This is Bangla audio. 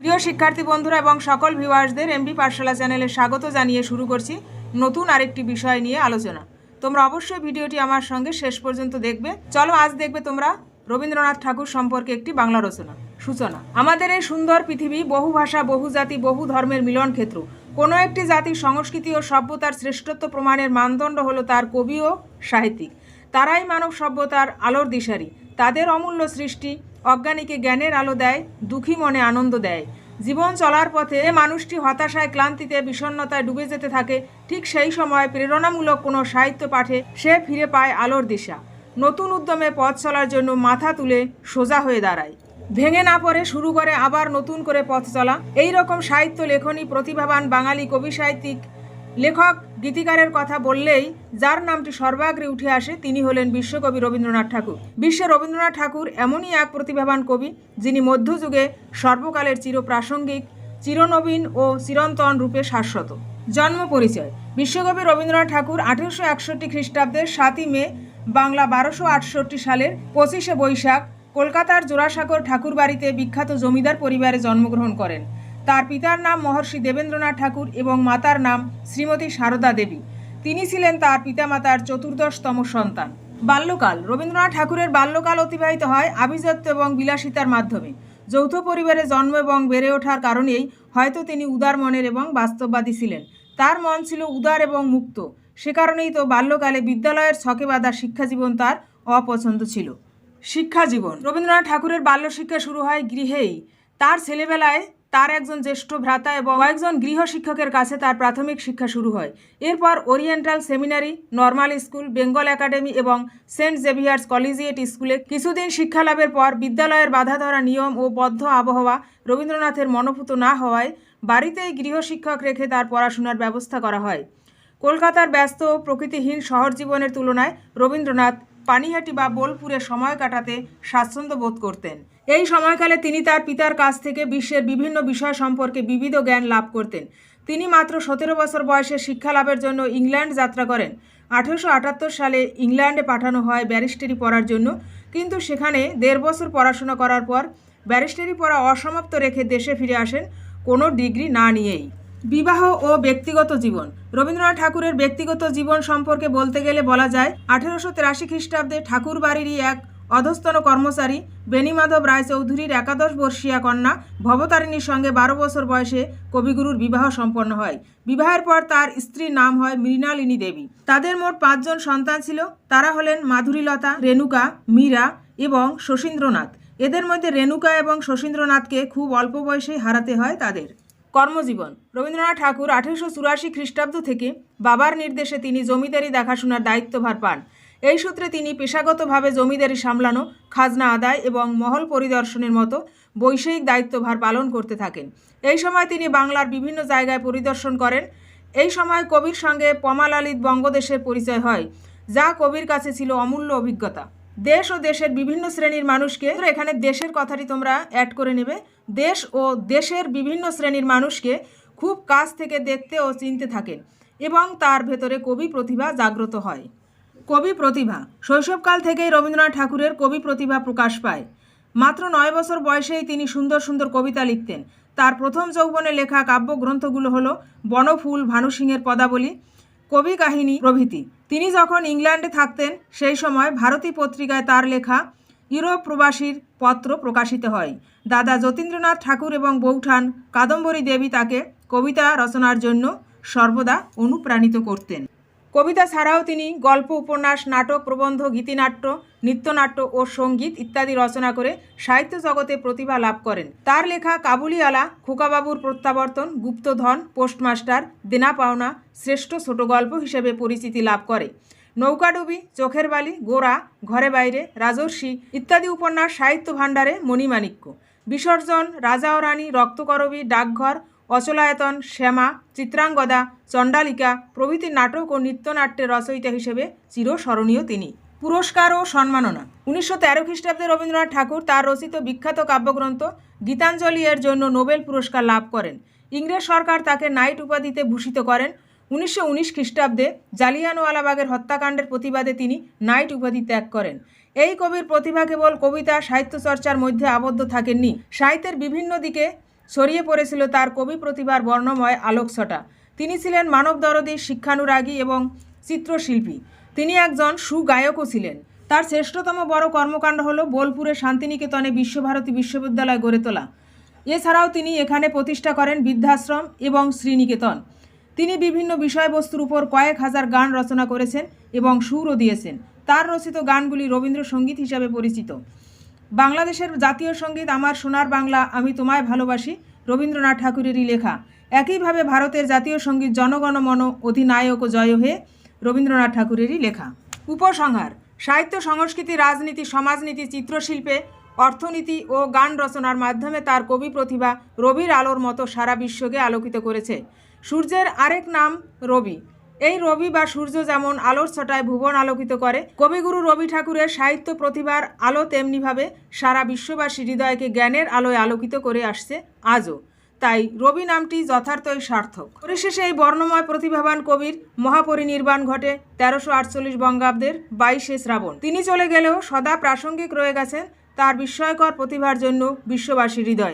প্রিয় শিক্ষার্থী বন্ধুরা এবং সকল ভিউয়ার্সদের এমবি পাঠশালা চ্যানেলে স্বাগত জানিয়ে শুরু করছি নতুন আরেকটি বিষয় নিয়ে আলোচনা। তোমরা অবশ্যই ভিডিওটি আমার সঙ্গে শেষ পর্যন্ত দেখবে। চলো আজ দেখবে তোমরা রবীন্দ্রনাথ ঠাকুর সম্পর্কে একটি বাংলা রচনা, সূচনা। আমাদের এই সুন্দর পৃথিবী বহু ভাষা, বহু জাতি, বহু ধর্মের মিলন ক্ষেত্র কোনো একটি জাতির সংস্কৃতি ও সভ্যতার শ্রেষ্ঠত্ব প্রমাণের মানদণ্ড হলো তার কবি ও সাহিত্যিক। তারাই মানব সভ্যতার আলোর দিশারি, তাদের অমূল্য সৃষ্টি অজ্ঞানীকে জ্ঞানের আলো দেয়, দুঃখী মনে আনন্দ দেয়। জীবন চলার পথে মানুষটি হতাশায়, ক্লান্তিতে, বিষণ্ণতায় ডুবে যেতে থাকে। ঠিক সেই সময় প্রেরণামূলক কোনো সাহিত্য পাঠে সে ফিরে পায় আলোর দিশা। নতুন উদ্যমে পথ চলার জন্য মাথা তুলে সোজা হয়ে দাঁড়ায়। ভেঙে না পড়ে শুরু করে আবার নতুন করে পথ চলা। এই রকম সাহিত্য লেখনী প্রতিভাবান বাঙালি কবি সাহিত্যিক লেখক, গীতিকারের কথা বললেই যার নামটি সর্বাগ্রে উঠে আসে তিনি হলেন বিশ্বকবি রবীন্দ্রনাথ ঠাকুর। বিশ্বে রবীন্দ্রনাথ ঠাকুর এমনই এক প্রতিভাবান কবি যিনি মধ্যযুগে সর্বকালের চিরপ্রাসঙ্গিক, চিরনবীন ও চিরন্তন রূপে শাশ্বত। জন্ম পরিচয়, বিশ্বকবি রবীন্দ্রনাথ ঠাকুর আঠেরোশো একষট্টি খ্রিস্টাব্দের সাতই মে, বাংলা বারোশো আটষট্টি সালের পঁচিশে বৈশাখ, কলকাতার জোড়াসাগর ঠাকুর বাড়িতে বিখ্যাত জমিদার পরিবারে জন্মগ্রহণ করেন। তার পিতার নাম মহর্ষি দেবেন্দ্রনাথ ঠাকুর এবং মাতার নাম শ্রীমতী সারদা দেবী। তিনি ছিলেন তার পিতামাতার চতুর্দশতম সন্তান। বাল্যকাল, রবীন্দ্রনাথ ঠাকুরের বাল্যকাল অতিবাহিত হয় আভিজাত্য এবং বিলাসিতার মাধ্যমে। যৌথ পরিবারে জন্ম এবং বেড়ে ওঠার কারণেই হয়তো তিনি উদার মনের এবং বাস্তববাদী ছিলেন। তার মন ছিল উদার এবং মুক্ত। সে কারণেই তো বাল্যকালে বিদ্যালয়ের ছকে বাঁধা শিক্ষাজীবন তার অপছন্দ ছিল। শিক্ষা জীবন রবীন্দ্রনাথ ঠাকুরের বাল্য শিক্ষা শুরু হয় গৃহেই। তার ছেলেবেলায় তার একজন জ্যেষ্ঠ ভ্রাতা এবং কয়েকজন গৃহ শিক্ষকের কাছে তার প্রাথমিক শিক্ষা শুরু হয়। এরপর Oriental Seminary, Normal School, Bengal Academy এবং সেন্ট জেভিয়ার্স কলেজিয়েট স্কুলে কিছুদিন শিক্ষা লাভের পর বিদ্যালয়ের বাধা ধরা নিয়ম ও বদ্ধ আবহাওয়া রবীন্দ্রনাথের মনোভূত না হওয়ায় বাড়িতেই গৃহ শিক্ষক রেখে তার পড়াশোনার ব্যবস্থা করা হয়। কলকাতার ব্যস্ত ও প্রকৃতিহীন শহর জীবনের তুলনায় রবীন্দ্রনাথ পানিহাটি বা বোলপুরে সময় কাটাতে স্বাচ্ছন্দ্য বোধ করতেন। এই সময়কালে তিনি তার পিতার কাছ থেকে বিশ্বের বিভিন্ন বিষয় সম্পর্কে বিবিধ জ্ঞান লাভ করতেন। তিনি মাত্র সতেরো বছর বয়সে শিক্ষা লাভের জন্য ইংল্যান্ড যাত্রা করেন। আঠেরোশো আটাত্তর সালে ইংল্যান্ডে পাঠানো হয় ব্যারিস্টারি পড়ার জন্য। কিন্তু সেখানে দেড় বছর পড়াশোনা করার পর ব্যারিস্টারি পড়া অসমাপ্ত রেখে দেশে ফিরে আসেন কোনো ডিগ্রি না নিয়েই। বিবাহ ও ব্যক্তিগত জীবন। রবীন্দ্রনাথ ঠাকুরের ব্যক্তিগত জীবন সম্পর্কে বলতে গেলে বলা যায়, আঠেরোশো তিরাশি খ্রিস্টাব্দে ঠাকুর বাড়িরই এক অধস্তন কর্মচারী বেণীমাধব রায়চৌধুরীর একাদশ বর্ষীয়া কন্যা ভবতারিণীর সঙ্গে বারো বছর বয়সে কবিগুরুর বিবাহ সম্পন্ন হয়। বিবাহের পর তার স্ত্রীর নাম হয় মৃণালিনী দেবী। তাদের মোট পাঁচজন সন্তান ছিল। তারা হলেন মাধুরীলতা, রেণুকা, মীরা এবং শশীন্দ্রনাথ। এদের মধ্যে রেণুকা এবং শশীন্দ্রনাথকে খুব অল্প বয়সেই হারাতে হয় তাদের। কর্মজীবন। রবীন্দ্রনাথ ঠাকুর আঠেরোশো চুরাশি খ্রিস্টাব্দ থেকে বাবার নির্দেশে তিনি জমিদারি দেখাশোনার দায়িত্বভার পান। এই সূত্রে তিনি পেশাগতভাবে জমিদারি সামলানো, খাজনা আদায় এবং মহল পরিদর্শনের মতো বৈষয়িক দায়িত্বভার পালন করতে থাকেন। এই সময় তিনি বাংলার বিভিন্ন জায়গায় পরিদর্শন করেন। এই সময় কবির সঙ্গে পমালালিত বঙ্গদেশের পরিচয় হয়, যা কবির কাছে ছিল অমূল্য অভিজ্ঞতা। দেশ ও দেশের বিভিন্ন শ্রেণির মানুষকে এখানে দেশের কথাটি তোমরা অ্যাড করে নেবে। দেশ ও দেশের বিভিন্ন শ্রেণির মানুষকে খুব কাছ থেকে দেখতে ও চিনতে থাকেন এবং তার ভেতরে কবি প্রতিভা জাগ্রত হয়। কবি প্রতিভা। শৈশবকাল থেকেই রবীন্দ্রনাথ ঠাকুরের কবি প্রতিভা প্রকাশ পায়। মাত্র নয় বছর বয়সেই তিনি সুন্দর সুন্দর কবিতা লিখতেন। তার প্রথম যৌবনে লেখা কাব্যগ্রন্থগুলো হলো বনফুল ভানু সিংয়ের পদাবলী, কবি কাহিনী, প্রভৃতি। তিনি যখন ইংল্যান্ডে থাকতেন, সেই সময় ভারতী পত্রিকায় তার লেখা ইউরোপ প্রবাসীর পত্র প্রকাশিত হয়। দাদা যতীন্দ্রনাথ ঠাকুর এবং বৌঠান কাদম্বরী দেবী তাকে কবিতা রচনার জন্য সর্বদা অনুপ্রাণিত করতেন। কবিতা ছাড়াও তিনি গল্প, উপন্যাস, নাটক, প্রবন্ধ, গীতিনাট্য, নৃত্যনাট্য ও সংগীত ইত্যাদি রচনা করে সাহিত্য জগতে প্রতিভা লাভ করেন। তার লেখা কাবুলিওয়ালা, খোকাবাবুর প্রত্যাবর্তন, গুপ্তধন, পোস্টমাস্টার দেনা পাওনা শ্রেষ্ঠ ছোট গল্প হিসেবে পরিচিতি লাভ করে। নৌকাডুবি, চোখের বালি, গোড়া, ঘরে বাইরে, রাজর্ষি ইত্যাদি উপন্যাস সাহিত্য ভাণ্ডারে মণিমাণিক্য। বিসর্জন রাজা ও রানী, রক্তকরবী, ডাকঘর অচলায়তন, শ্যামা, চিত্রাঙ্গদা, চণ্ডালিকা প্রভৃতি নাটক ও নৃত্যনাট্যের রচয়িতা হিসেবে চিরস্মরণীয় তিনি। পুরস্কার ও সম্মাননা। উনিশশো তেরো খ্রিস্টাব্দে রবীন্দ্রনাথ ঠাকুর তার রচিত বিখ্যাত কাব্যগ্রন্থ গীতাঞ্জলি এর জন্য নোবেল পুরস্কার লাভ করেন। ইংরেজ সরকার তাকে নাইট উপাধিতে ভূষিত করেন। উনিশশো উনিশ খ্রিস্টাব্দে জালিয়ানওয়ালাবাগের হত্যাকাণ্ডের প্রতিবাদে তিনি নাইট উপাধি ত্যাগ করেন। এই কবির প্রতিভা কেবল কবিতা, সাহিত্য চর্চার মধ্যে আবদ্ধ থাকেননি। সাহিত্যের বিভিন্ন দিকে ছড়িয়ে পড়েছিল তার কবি প্রতিভার বর্ণময় আলোকছটা। তিনি ছিলেন মানব মানবদরদী শিক্ষানুরাগী এবং চিত্রশিল্পী। তিনি একজন সুগায়কও ছিলেন। তার শ্রেষ্ঠতম বড় কর্মকাণ্ড হলো বোলপুরে শান্তিনিকেতনে বিশ্বভারতী বিশ্ববিদ্যালয় গড়ে তোলা। এছাড়াও তিনি এখানে প্রতিষ্ঠা করেন বৃদ্ধাশ্রম এবং শ্রীনিকেতন। তিনি বিভিন্ন বিষয়বস্তুর উপর কয়েক হাজার গান রচনা করেছেন এবং সুরও দিয়েছেন। তার রচিত গানগুলি রবীন্দ্রসঙ্গীত হিসাবে পরিচিত। বাংলাদেশের জাতীয় সংগীত আমার সোনার বাংলা, আমি তোমায় ভালোবাসি, রবীন্দ্রনাথ ঠাকুরেরই লেখা। একইভাবে ভারতের জাতীয় সংগীত জনগণ মন, অধিনায়ক ও জয় হে রবীন্দ্রনাথ ঠাকুরেরই লেখা। উপসংহার, সাহিত্য সংস্কৃতি, রাজনীতি, সমাজনীতি, চিত্রশিল্পে অর্থনীতি ও গান রচনার মাধ্যমে তার কবি প্রতিভা রবির আলোর মতো সারা বিশ্বকে আলোকিত করেছে। সূর্যের আরেক নাম রবি। এই রবি বা সূর্য যেমন আলোর ছটায় ভুবন আলোকিত করে, কবিগুরু রবি ঠাকুরের সাহিত্য প্রতিভার আলো তেমনিভাবে সারা বিশ্ববাসী হৃদয়কে জ্ঞানের আলোয় আলোকিত করে আসছে আজও। তাই রবি নামটি যথার্থই সার্থক। পরিশেষে এই বর্ণময় প্রতিভাবান কবির মহাপরিনির্বাণ ঘটে তেরোশো আটচল্লিশ বঙ্গাব্দের বাইশে শ্রাবণ। তিনি চলে গেলেও সদা প্রাসঙ্গিক রয়ে গেছেন তার বিস্ময়কর প্রতিভার জন্য বিশ্ববাসীর হৃদয়।